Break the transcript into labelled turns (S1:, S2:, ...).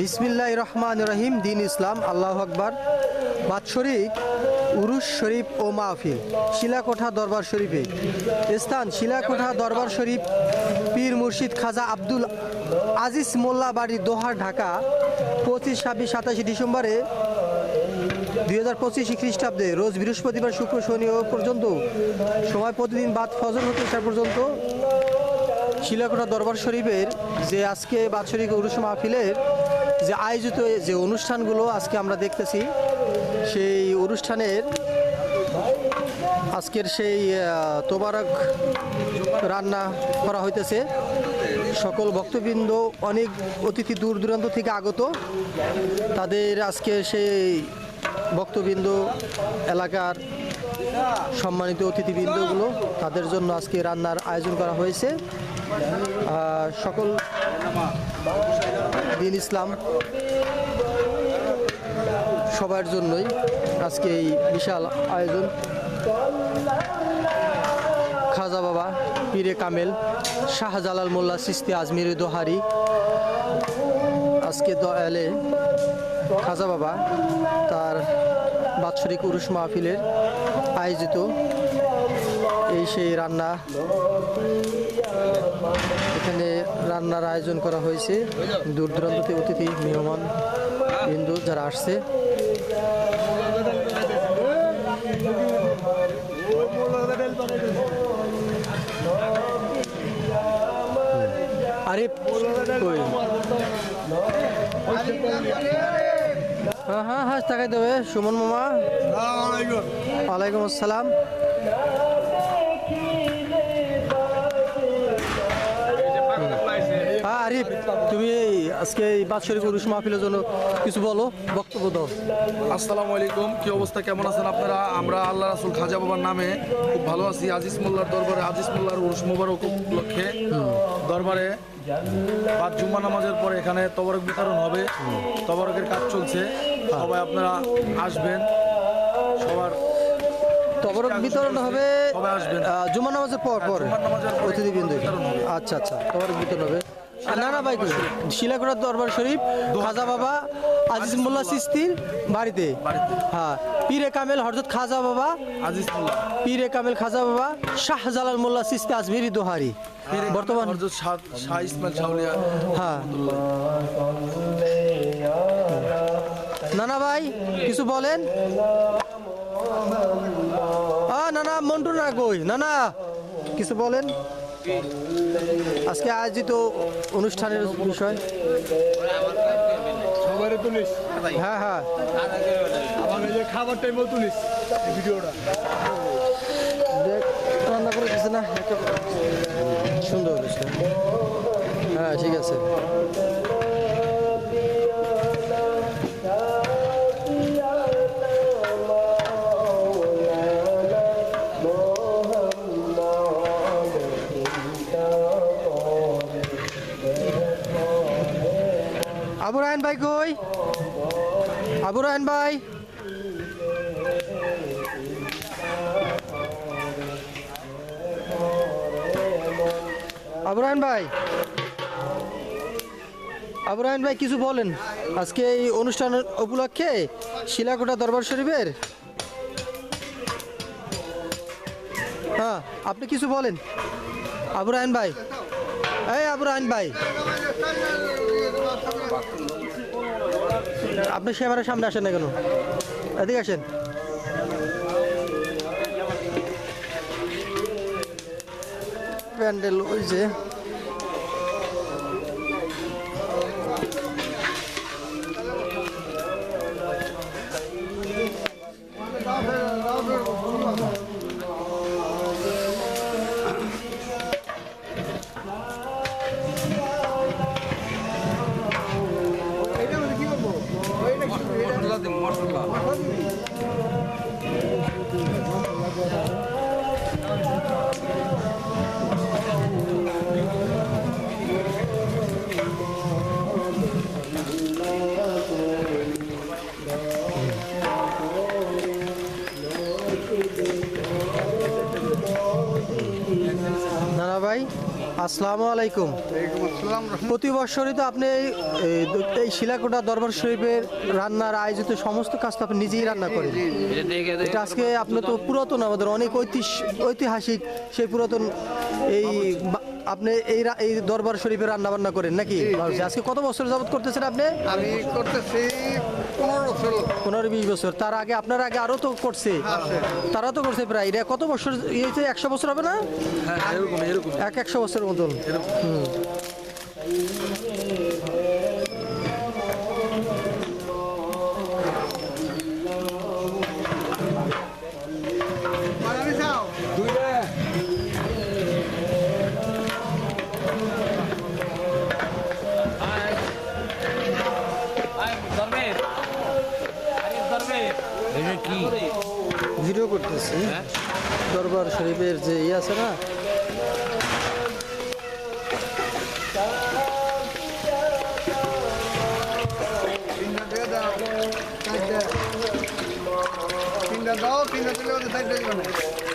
S1: বিসমিল্লাহ রহমান রহিম, দিন ইসলাম, আল্লাহ আকবর। বাৎসরিক উরুস শরীফ ও মাহফিল, শিলাকোঠা দরবার শরীফে। স্থান, শিলাকোঠা দরবার শরীফ, পীর মুর্শিদ খাজা আব্দুল আজিজ মোল্লা বাড়ি দোহার, ঢাকা, পঁচিশ, ছাব্বিশ, সাতাশে ডিসেম্বরে দুই হাজার পঁচিশে খ্রিস্টাব্দে। রোজ বৃহস্পতিবার শুক্র, শনি পর্যন্ত সময় প্রতিদিন বাদ ফজর হতে ইশার পর্যন্ত। শিলাকোটা দরবার শরীফের যে আজকে বাৎসরিক উরুস মাহফিলের যে আয়োজিত যে অনুষ্ঠানগুলো আজকে আমরা দেখতেছি, সেই অনুষ্ঠানের আজকের সেই তোবারক রান্না করা হইতেছে। সকল ভক্তবৃন্দ, অনেক অতিথি দূর দূরান্ত থেকে আগত। তাদের আজকে সেই ভক্তবৃন্দ, এলাকার সম্মানিত অতিথিবৃন্দগুলো, তাদের জন্য আজকে রান্নার আয়োজন করা হয়েছে। সকল দিন ইসলাম সবার জন্যই আজকে এই বিশাল আয়োজন। খাজা বাবা, পীরে কামেল, শাহজালাল মোল্লা, সিস্তি আজমির দোহারি, আজকে দয়ালে খাজা বাবা তার বাৎসরিক উরুস মাহফিলের আয়োজিত এই সেই রান্না রান্নার আয়োজন করা হয়েছে। দূর দূরান্ত থেকে অতিথি মেহমান হিন্দু যারা আসছে। আরে কই? হ্যাঁ হ্যাঁ হ্যাঁ তাকাই দেবে সুমন মামা। ওয়ালাইকুম আসসালাম। আরিফ তুমি আজকে এই বাৎসরিক উরুস মাহফিলের জন্য কিছু বলো বক্তব্য দাও।
S2: আসসালামু আলাইকুম কি অবস্থা কেমন আছেন আপনারা? আমরা আল্লাহ রাসুল খাজা বাবার নামে খুব ভালো আছি। আজিজ মোল্লার দরবারে আজিজ মোল্লার উরুস মোবারক উপলক্ষে দরবারে বাদ জুম্মা নামাজের পরে এখানে তবরক বিতরণ হবে। তবরকের কাজ চলছে। সবাই আপনারা আসবেন। সবার
S1: তবরক বিতরণ হবে জুমা নামাজের পর পর
S2: নামাজের
S1: অতিথিবৃন্দ। আচ্ছা আচ্ছা তবরক বিতরণ হবে। আর না না ভাই? শিলাকুড়ার দরবার শরীফ খাজা বাবা আজিজ মোল্লা সিস্তির বাড়িতে। হ্যাঁ পীরে কামেল হরজত খাজা বাবা
S2: আজিজ
S1: পীরে কামেল খাজা বাবা শাহজালাল মোল্লা সিস্তি আজমিরি দোহারি। বর্তমান
S2: শাহ শাহ ইসমাইল শাহলিয়া
S1: হ্যাঁ। নানা ভাই কিছু বলেন। নানা মন্টু না কই। নানা কিছু বলেন। আজকে আয়োজিত অনুষ্ঠানের বিষয়?
S3: তুলিস
S1: হ্যাঁ হ্যাঁ।
S3: আমার এই যে খাবার টাইমও তুলিস ভিডিওটা।
S1: দেখ রান্না করে না? সুন্দর। হ্যাঁ ঠিক আছে। ভাই কই? আবু রায়ন ভাই। আবরাহান ভাই। আবরাহান ভাই, কিছু বলেন। আজকে এই অনুষ্ঠান উপলক্ষে শিলাকোটা দরবার শরীফের? হ্যাঁ আপনি কিছু বলেন। আবরাহান ভাই। এই আবরাহান ভাই। আপনি সেবারের সামনে আসেন না কেন? এদিকে আসেন। প্যান্ডেল ওই যে মার্শাল্লাহ আসসালামু আলাইকুম। প্রতি বছরই তো আপনি এই- শিলাকোটা দরবার শরীফের রান্নার আয়োজিত সমস্ত কাজ তো আপনি নিজেই রান্না করেন। এটা আজকে আপনি তো পুরাতন আমাদের অনেক ঐতিহ্য ঐতিহাসিক সেই পুরাতন এই আপনি এই রা- এই দরবার শরীফে রান্না বান্না করেন নাকি? আজকে কত বছর যাবত করতেছেন আপনি?
S3: আমি করতেছি পনেরো বছর।
S1: পনেরো বিশ বছর। তার আগে আপনার আগে আরও তো করছে। তারা তো করছে প্রায়। এটা কত বছর? ইয়েছে একশো বছর হবে না?
S2: হ্যাঁ এরকম এরকম।
S1: এক একশো বছরের মতন। হুম। ভিডিও করতেছি দরবার শরীফের যে ইয়ে আছে না
S3: তিনটা দাও তিনটা দাও তিনটা দিলে ওদের না